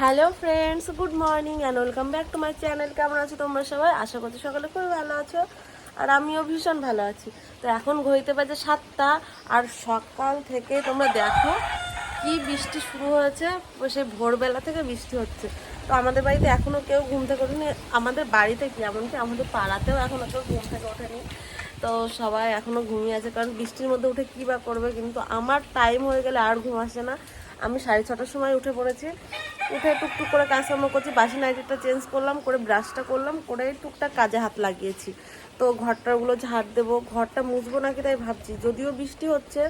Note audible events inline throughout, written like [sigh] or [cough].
Hello friends, good morning and welcome back to my channel কেমন আছো তোমরা সবাই? আশা করছি সকালে খুবই ভালো আছো আর আমিও ভীষণ ভালো আছি। তো এখন ঘড়িতে বাজে সাতটা আর সকাল থেকে তোমরা দেখো কি বৃষ্টি শুরু হয়েছে, সে ভোরবেলা থেকে বৃষ্টি হচ্ছে। তো আমাদের বাড়িতে এখনও কেউ ঘুম থেকে ওঠেনি, আমাদের বাড়িতে কি এমনকি আমাদের পাড়াতেও এখনও কেউ ঘুম থেকে ওঠেনি। তো সবাই এখনও ঘুমিয়ে আছে, কারণ বৃষ্টির মধ্যে উঠে কী বা করবে, কিন্তু আমার টাইম হয়ে গেলে আর ঘুম আসে না। আমি সাড়ে ছটার সময় উঠে পড়েছি উঠে টুকটুক করে কাজকর্ম করছি বাসি নাইটিটা চেঞ্জ করলাম, করে ব্রাশটা করলাম, করে টুকটাক কাজে হাত লাগিয়েছি। তো ঘরটাগুলো ঝাড় দেবো, ঘরটা মুছবো নাকি তাই ভাবছি, যদিও বৃষ্টি হচ্ছে।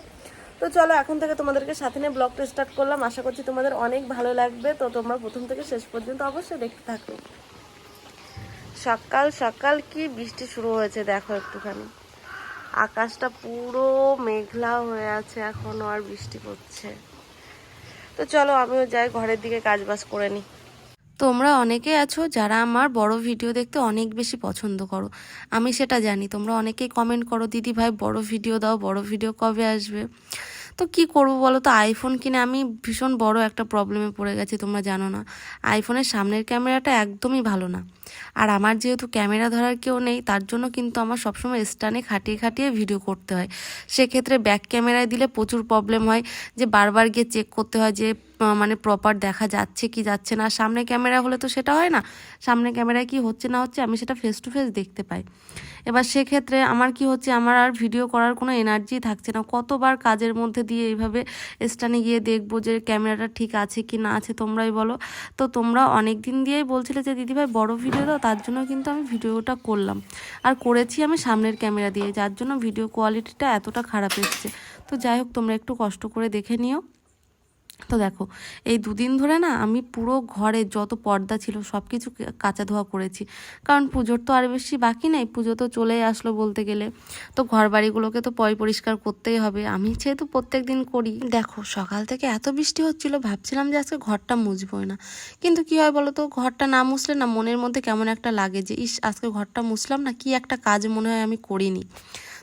তো চলো এখন থেকে তোমাদেরকে সাথে নিয়ে ব্লগটা স্টার্ট করলাম। আশা করছি তোমাদের অনেক ভালো লাগবে। তো তোমরা প্রথম থেকে শেষ পর্যন্ত অবশ্যই দেখতে থাকো। সকাল সকাল কি বৃষ্টি শুরু হয়েছে দেখো একটুখানি। আকাশটা পুরো মেঘলা হয়ে আছে, এখনও আর বৃষ্টি পড়ছে। তো চলো আমিও যাই, ঘরের দিকে কাজ বাজ করে নিই। তোমরা অনেকে আছো যারা আমার বড় ভিডিও দেখতে অনেক বেশি পছন্দ করো। আমি সেটা জানি, তোমরা অনেকেই কমেন্ট করো, দিদি ভাই, বড় ভিডিও দাও, বড় ভিডিও কবে আসবে? তো কি করব বলো তো? আইফোন কিনে আমি ভীষণ বড় একটা প্রবলেমে পড়ে গেছি, তোমরা জানো না। আইফোনের সামনের ক্যামেরাটা একদমই ভালো না। আর আমার যেহেতু ক্যামেরা ধরার কেউ নেই, তার জন্য কিন্তু আমার সবসময় স্টানে খাটিয়ে খাটিয়ে ভিডিও করতে হয়। সেক্ষেত্রে ব্যাক ক্যামেরায় দিলে প্রচুর প্রবলেম হয় যে বারবার গিয়ে চেক করতে হয় যে মানে প্রপার দেখা যাচ্ছে কি যাচ্ছে না। সামনে ক্যামেরা হলে তো সেটা হয় না। সামনে ক্যামেরায় কি হচ্ছে না হচ্ছে আমি সেটা ফেস টু ফেস দেখতে পাই। এবার সেক্ষেত্রে আমার কি হচ্ছে, আমার আর ভিডিও করার কোনো এনার্জি থাকছে না। কতবার কাজের মধ্যে দিয়ে এইভাবে স্টানে গিয়ে দেখব যে ক্যামেরাটা ঠিক আছে কি না আছে তোমরাই বলো। তো তোমরা অনেক দিন দিয়েই বলছিলে যে দিদিভাই বড় ভিডিও দাও, তার জন্য কিন্তু আমি ভিডিওটা করলাম। আর করেছি আমি সামনের ক্যামেরা দিয়ে, যার জন্য ভিডিও কোয়ালিটিটা এতটা খারাপ এসছে। তো যাই হোক, তোমরা একটু কষ্ট করে দেখে নিও। তো দেখো, এই দুদিন ধরে না আমি পুরো ঘরে যত পর্দা ছিল সব কিছু কাঁচা ধোয়া করেছি। কারণ পুজোর তো আর বেশি বাকি নাই, পুজো তো চলেই আসলো বলতে গেলে। তো ঘর বাড়িগুলোকে তো পয় পরিষ্কার করতেই হবে। আমি যেহেতু প্রত্যেক দিন করি, দেখো সকাল থেকে এত বৃষ্টি হচ্ছিল, ভাবছিলাম যে আজকে ঘরটা মুছবই না। কিন্তু কি হয় বলো তো ঘরটা না মুছলে না মনের মধ্যে কেমন একটা লাগে যে, ইস, আজকে ঘরটা মুছলাম না, কি একটা কাজ মনে হয় আমি করিনি।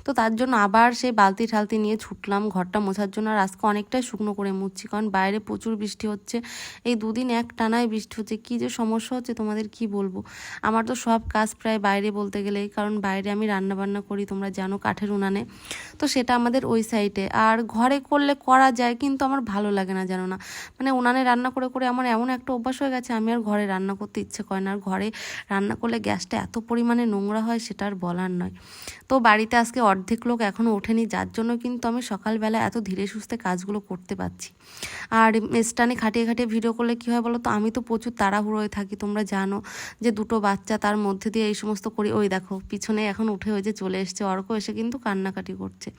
তো তার জন্য আবার সেই বালতি ঠালতি নিয়ে ছুটলাম। ঘরটা মোছার জন্য আর আজকে অনেকটাই শুকনো করে মুছছি, কারণ বাইরে প্রচুর বৃষ্টি হচ্ছে। এই দুদিন এক টানায় বৃষ্টি হচ্ছে। কী যে সমস্যা হচ্ছে, তোমাদের কি বলব? আমার তো সব কাজ প্রায় বাইরে বলতে গেলেই কারণ বাইরে আমি রান্না বান্না করি, তোমরা জানো কাঠের উনানে। তো সেটা আমাদের ওই সাইডে আর ঘরে করলে করা যায়, কিন্তু আমার ভালো লাগে না জানো না। মানে উনানে রান্না করে করে আমার এমন একটা অভ্যাস হয়ে গেছে, আমি আর ঘরে রান্না করতে ইচ্ছে করে না। আর ঘরে রান্না করলে গ্যাসটা এত পরিমাণে নোংরা হয়, সেটা আর বলার নয়। তো বাড়িতে আজকে অর্ধেক লোক এখনও ওঠেনি, যার জন্য কিন্তু আমি সকালবেলা এত ধীরে সুস্থে কাজগুলো করতে পারছি। আর স্টানে খাটিয়ে খাটিয়ে ভিডিও করলে কী হয় বলো তো? আমি তো প্রচুর তাড়াহুড়োয় থাকি, তোমরা জানো যে দুটো বাচ্চা তার মধ্যে দিয়ে এই সমস্ত করি। ওই দেখো, পিছনে এখন উঠে ওই যে চলে এসছে, অর্ক এসে কিন্তু কান্নাকাটি করছে।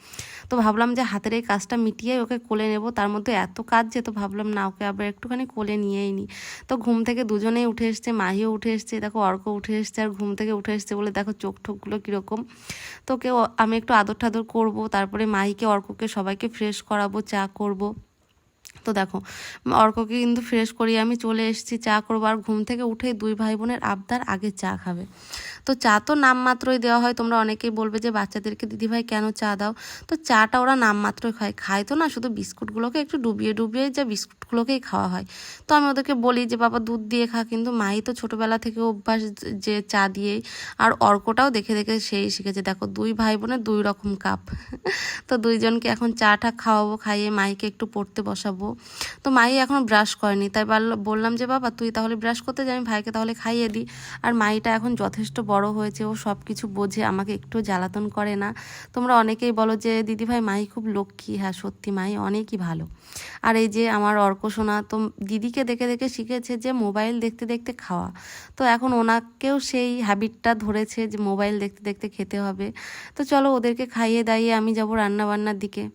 তো ভাবলাম যে হাতের এই কাজটা মিটিয়ে ওকে কোলে নেব, তার মধ্যে এত কাজ যে তো ভাবলাম না, ওকে আবার একটুখানি কোলে নিয়েই নিই তো ঘুম থেকে দুজনেই উঠে এসছে, মাহিও উঠে এসছে, দেখো অর্ক উঠে এসছে আর ঘুম থেকে উঠে এসছে বলে দেখো চোখ ঠোকগুলো কীরকম। তো কেউ, আমি একটু আদর টাদর করব, তারপরে মাহিকে, অর্ককে সবাইকে ফ্রেশ করাবো, চা করব। তো দেখো, অর্ককে কিন্তু ফ্রেশ করিয়ে আমি চলে এসেছি, চা করব। আর ঘুম থেকে উঠে দুই ভাই বোনের আবদার, আগে চা খাবে। তো চা তো নামমাত্রই দেওয়া হয়। তোমরা অনেকেই বলবে যে, বাচ্চাদেরকে, দিদিভাই, কেন চা দাও? তো চাটা ওরা নামমাত্রই খায়। খায় তো না, শুধু বিস্কুটগুলোকে একটু ডুবিয়ে ডুবিয়ে যা বিস্কুটগুলোকেই খাওয়া হয়। তো আমি ওদেরকে বলি যে, বাবা, দুধ দিয়ে খা। কিন্তু মাই তো ছোটোবেলা থেকে অভ্যাস যে চা দিয়েই আর অর্কটাও দেখে দেখে সেই শিখেছে। দেখো, দুই ভাই বোনের দুই রকম কাপ। তো দুইজনকে এখন চাটা খাওয়াবো, খাইয়ে মাইকে একটু পড়তে বসাবো। তো মাই এখন ব্রাশ করেনি। তাই বলল- বললাম যে, বাবা, তুই তাহলে ব্রাশ করতে যাই আমি ভাইকে তাহলে খাইয়ে দিই। আর মাইটা এখন যথেষ্ট বড় হয়েছে, ও সব কিছু বোঝে, আমাকে একটু জ্বালাতন করে না। তোমরা অনেকেই বলো যে দিদি ভাই মাই খুব লক্ষ্মী। হ্যাঁ সত্যি মাই, অনেকই ভালো। আর এই যে আমার অর্ক সোনা, তো দিদিকে দেখে দেখে শিখেছে যে, মোবাইল দেখতে দেখতে খাওয়া। তো এখন ওনাকেও সেই হ্যাবিটটা ধরেছে যে, মোবাইল দেখতে দেখতে খেতে হবে। তো চলো ওদেরকে খাইয়ে দাইয়ে আমি যাব রান্না বান্নার দিকে।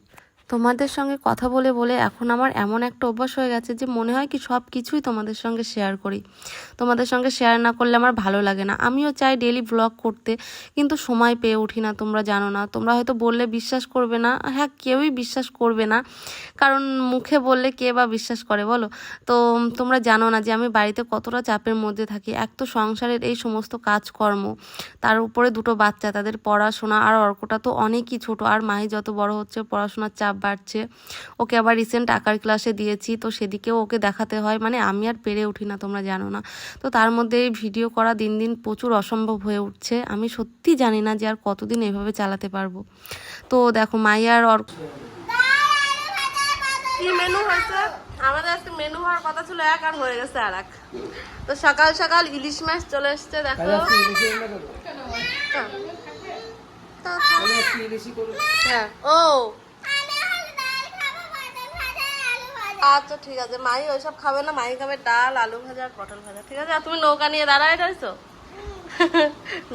তোমাদের সঙ্গে কথা বলে বলে এখন আমার এমন একটা অভ্যাস হয়ে গেছে যে মনে হয় কি সব কিছুই তোমাদের সঙ্গে শেয়ার করি। তোমাদের সঙ্গে শেয়ার না করলে আমার ভালো লাগে না। আমিও চাই ডেলি ব্লগ করতে, কিন্তু সময় পেয়ে উঠি না, তোমরা জানো না। তোমরা হয়তো বললে বিশ্বাস করবে না। হ্যাঁ কেউই বিশ্বাস করবে না। কারণ মুখে বললে কে বা বিশ্বাস করে, বলো? তো তোমরা জানো না যে আমি বাড়িতে কতটা চাপের মধ্যে থাকি। এক তো সংসারের এই সমস্ত কাজকর্ম, তার উপরে দুটো বাচ্চা, তাদের পড়াশোনা আর অর্কটা তো অনেকই ছোট। আর মাহি যত বড় হচ্ছে, পড়াশোনার চাপ বাড়ছে। ওকে আবার রিসেন্ট আঁকার ক্লাসে দিয়েছি তো সেদিকেও ওকে দেখাতে হয়। মানে আমি আর পেরে উঠি না তোমরা জানো না। তো তার মধ্যে এই ভিডিও করা দিন দিন প্রচুর অসম্ভব হয়ে উঠছে। আমি সত্যি জানি না যে আর কতদিন এভাবে চালাতে পারব। তো দেখো মাইয়ার অর কি মেনু হয়েছে? আমাদের আজকে মেনু হওয়ার কথা ছিল এক আর হয়ে গেছে আর এক তো সকাল সকাল ইলিশ মাছ চলে এসছে দেখো। হ্যাঁ। ও আচ্ছা ঠিক আছে। মাই ওইসব খাবে না। মাই খাবে ডাল, আলু ভাজা আর পটল ভাজা। ঠিক আছে, আর তুমি নৌকা নিয়ে দাঁড়ায় রয়েছো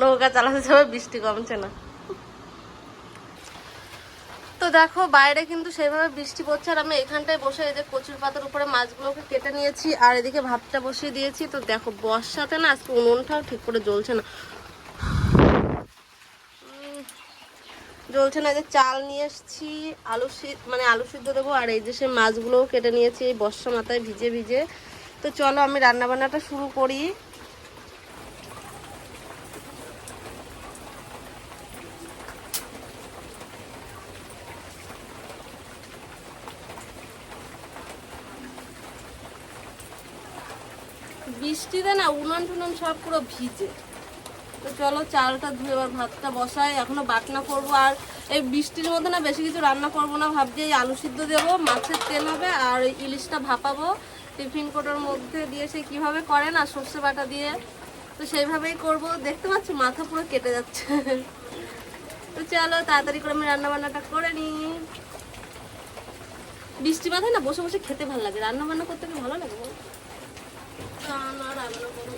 নৌকা চালাতে যাবে, বৃষ্টি কমছে না। তো দেখো, বাইরে কিন্তু সেভাবে বৃষ্টি পড়ছে, আর আমি এখানটায় বসে এই যে কচুর পাতার উপরে মাছগুলোকে কেটে নিয়েছি, আর এদিকে ভাতটা বসিয়ে দিয়েছি। তো দেখো, বর্ষাতে না আজকে উনুনটাও ঠিক করে জ্বলছে না। জ্বলছে না যে চাল নিয়ে এসেছি, আলু মানে আলু সিদ্ধ দেবো, আর এই যে সে মাছগুলোও কেটে নিয়েছি, এই বর্ষা মাথায় ভিজে ভিজে। তো চলো আমি রান্না বান্নাটা শুরু করি। বৃষ্টিতে না উনুন টুনুন সব পুরো ভিজে। চলো, চালটা ধুয়ে এবার ভাতটা বসাই। এখনও বাটনা করব। আর এই বৃষ্টির মধ্যে না বেশি কিছু রান্না করব না। ভাবছি এই আলু সিদ্ধ দেবো, মাছের তেল হবে, আর ইলিশটা ভাপাবো। টিফিন কোটোর মধ্যে দিয়ে সে কীভাবে করে না, সর্ষে বাটা দিয়ে। তো সেইভাবেই করব। দেখতে পাচ্ছি, মাথা পুরো কেটে যাচ্ছে। তো চলো, তাড়াতাড়ি করে আমি রান্না বান্নাটা করে নিই। বৃষ্টি মাথায় না বসে বসে খেতে ভালো লাগে। রান্না বান্না করতে কি ভালো লাগে? রান্না রান্না করো।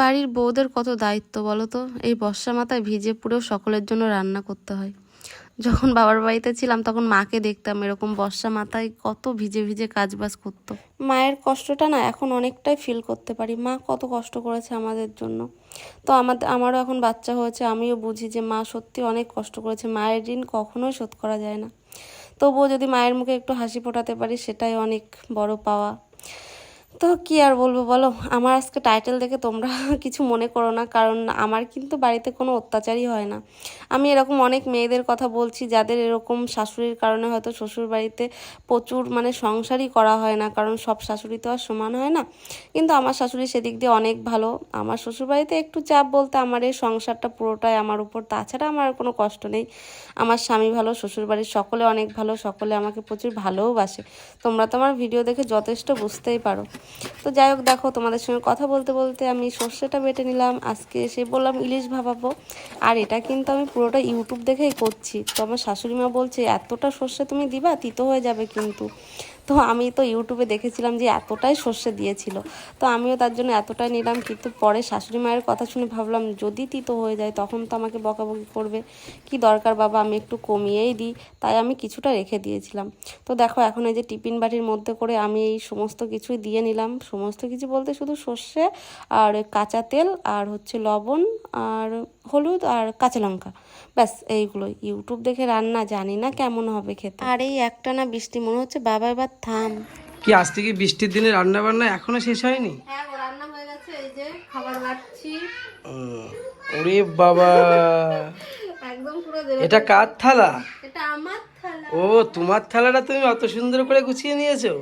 বাড়ির বউদের কত দায়িত্ব বলো তো? এই বর্ষা মাথায় ভিজে পুরেও সকলের জন্য রান্না করতে হয়। যখন বাবার বাড়িতে ছিলাম, তখন মাকে দেখতাম এরকম বর্ষা মাথায় কত ভিজে ভিজে কাজবাজ করতো। মায়ের কষ্টটা না এখন অনেকটাই ফিল করতে পারি। মা কত কষ্ট করেছে আমাদের জন্য। তো আমাদের আমারও এখন বাচ্চা হয়েছে, আমিও বুঝি যে মা সত্যি অনেক কষ্ট করেছে। মায়ের ঋণ কখনোই শোধ করা যায় না। তবুও যদি মায়ের মুখে একটু হাসি ফোটাতে পারি, সেটাই অনেক বড় পাওয়া। তো কি আর বলব বলো? আমার আজকে টাইটেল দেখে তোমরা [laughs] কিছু মনে করো না, কারণ আমার কিন্তু বাড়িতে কোনো অত্যাচারই হয় না। আমি এরকম অনেক মেয়েদের কথা বলছি, যাদের এরকম শাশুড়ির কারণে হয়তো শ্বশুর বাড়িতে প্রচুর মানে সংসারই করা হয় না, কারণ সব শাশুড়ি তো আর সমান হয় না। কিন্তু আমার শাশুড়ি সেদিক দিয়ে অনেক ভালো। আমার শ্বশুর বাড়িতে একটু চাপ বলতে আমার এই সংসারটা পুরোটাই আমার উপর, তাছাড়া আমার কোনো কষ্ট নেই। আমার স্বামী ভালো শ্বশুর বাড়ির সকলে অনেক ভালো, সকলে আমাকে প্রচুর ভালোওবাসে তোমরা তো আমার ভিডিও দেখে যথেষ্ট বুঝতেই পারো। তো যাই হোক, দেখো, তোমাদের সঙ্গে কথা বলতে বলতে আমি সর্ষেটা বেটে নিলাম। আজকে এসে বললাম ইলিশ ভাবাবো আর এটা কিন্তু আমি পুরোটা ইউটিউব দেখেই করছি। তো আমার শাশুড়ি মা বলছে, এতটা সর্ষে তুমি দিবা, তিতো হয়ে যাবে কিন্তু। তো আমি তো ইউটিউবে দেখেছিলাম যে এতটাই সর্ষে দিয়েছিল। তো আমিও তার জন্য এতটাই নিলাম, কিন্তু পরে শাশুড়ি মায়ের কথা শুনে ভাবলাম, যদি তিতো হয়ে যায় তখন তো আমাকে বকাবকি করবে। কি দরকার বাবা, আমি একটু কমিয়েই দিই। তাই আমি কিছুটা রেখে দিয়েছিলাম। তো দেখো, এখন এই যে টিফিন বাটির মধ্যে করে আমি এই সমস্ত কিছুই দিয়ে নিলাম। সমস্ত কিছু বলতে শুধু সর্ষে আর কাঁচা তেল আর হচ্ছে লবণ আর হলুদ আর কাঁচা লঙ্কা। ব্যাস, এইগুলোই। ইউটিউব দেখে রান্না জানি না কেমন হবে খেতে। আর এই একটা না বৃষ্টি মনে হচ্ছে, বাবা এবার থাম। কি আজ থেকে বৃষ্টির দিনে রান্না বান্না এখনও শেষ হয়নি? হ্যাঁ রান্না হয়ে গেছে এই যে খাবার বাড়ছি। ওরে বাবা। একদম পুরো এটা কার থালা? এটা আমার থালা। ও তোমার থালাটা তুমি অত সুন্দর করে গুছিয়ে নিয়েছো?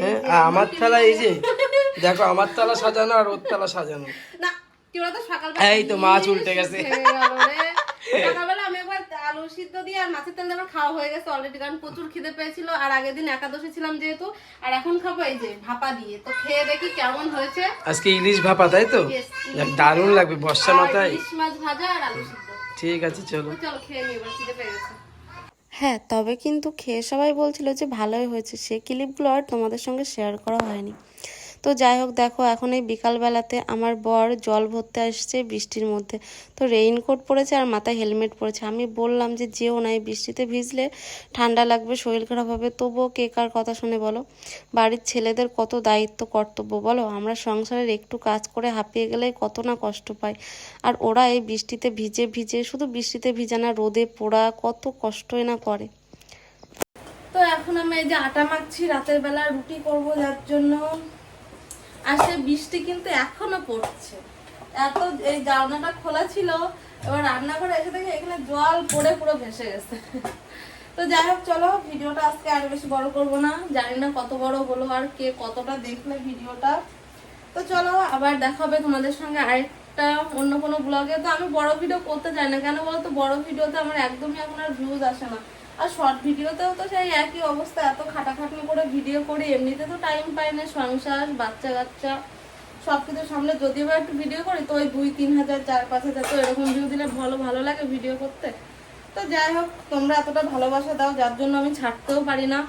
হ্যাঁ আর আমার থালা এই যে দেখো আমার থালা সাজানো আর ওর থালা সাজানো। না কি বলতো সকালবেলা এই তো মাছ উল্টে গেছে। সকালবেলা আমি একবার আলু সিদ্ধ দিয়ে আর মাছের তেল দিয়ে আমার খাওয়া হয়ে গেছে অলরেডি কারণ প্রচুর খিদে পেয়েছিল। আর আগের দিন একাদশী ছিলাম যেহেতু আর এখন খাব এই যে ভাপা দিয়ে। তো খেয়ে দেখি কেমন হয়েছে। আজকে ইলিশ ভাপা তাই তো? দারুণ লাগবে বর্ষা মাথায়। ইলিশ মাছ ভাজা আর আলু সিদ্ধ। ঠিক আছে চলো। চলো খেয়ে নিই এবার খিদে পেয়ে গেছে। হ্যাঁ তবে কিন্তু খেয়ে সবাই বলছিল যে ভালোই হয়েছে। সেই ক্লিপগুলো আর তোমাদের সঙ্গে শেয়ার করা হয়নি। তো যাই হোক, দেখো, এখন এই বিকালবেলাতে আমার বর জল ভরতে আসছে বৃষ্টির মধ্যে। তো রেইনকোট পরেছে আর মাথায় হেলমেট পরেছে। আমি বললাম যে, যেও না, এই বৃষ্টিতে ভিজলে ঠান্ডা লাগবে, শরীর খারাপ হবে। তবুও কে কার কথা শুনে বলো? বাড়ির ছেলেদের কত দায়িত্ব, কর্তব্য বলো? আমরা সংসারের একটু কাজ করে হাঁপিয়ে গেলেই কত না কষ্ট পাই। আর ওরা এই বৃষ্টিতে ভিজে ভিজে, শুধু বৃষ্টিতে ভিজে না, রোদে পোড়া কত কষ্টই না করে। তো এখন আমি এই যে আটা মাখছি, রাতের বেলা রুটি করব, যার জন্য আর সে বৃষ্টি কিন্তু এখনও পড়ছে। এত এই জানলাটা খোলা ছিল, এবার রান্নাঘরে এসে দেখে এখানে জল পড়ে পুরো ভেসে গেছে। তো যাই হোক, চলো ভিডিওটা আজকে আর বেশি বড় করব না। জানি না কত বড় হলো আর কে কতটা দেখলে ভিডিওটা। তো চলো, আবার দেখা হবে তোমাদের সঙ্গে আরেকটা অন্য কোনো ব্লগে তো আমি বড় ভিডিও করতে চাই না। কেন বলতো? বড় ভিডিওতে আমার একদমই এখন আর ভিউজ আসে না। আর শর্ট ভিডিওতেও তো সেই একই অবস্থা, এত খাটাখাটনি করে ভিডিও করি, এমনিতে তো টাইম পাই না, সংসার, বাচ্চা কাচ্চা সব কিছু সামনে যদিও বা একটু ভিডিও করি, তো ওই দুই, তিন হাজার, চার, পাঁচ হাজার তো এরকম ভিউ দিলে ভালো ভালো লাগে ভিডিও করতে। তো যাই হোক, তোমরা এতটা ভালোবাসা দাও, যার জন্য আমি ছাড়তেও পারি না।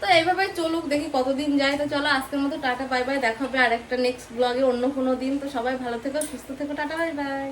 তো এইভাবে চলুক, দেখি কতদিন যায়। তো চলো, আজকের মতো টাটা, বাই বাই দেখা হবে আর একটা নেক্সট ব্লগে অন্য কোনো দিন। তো সবাই ভালো থেকো, সুস্থ থেকো, টাটা, বাই বাই।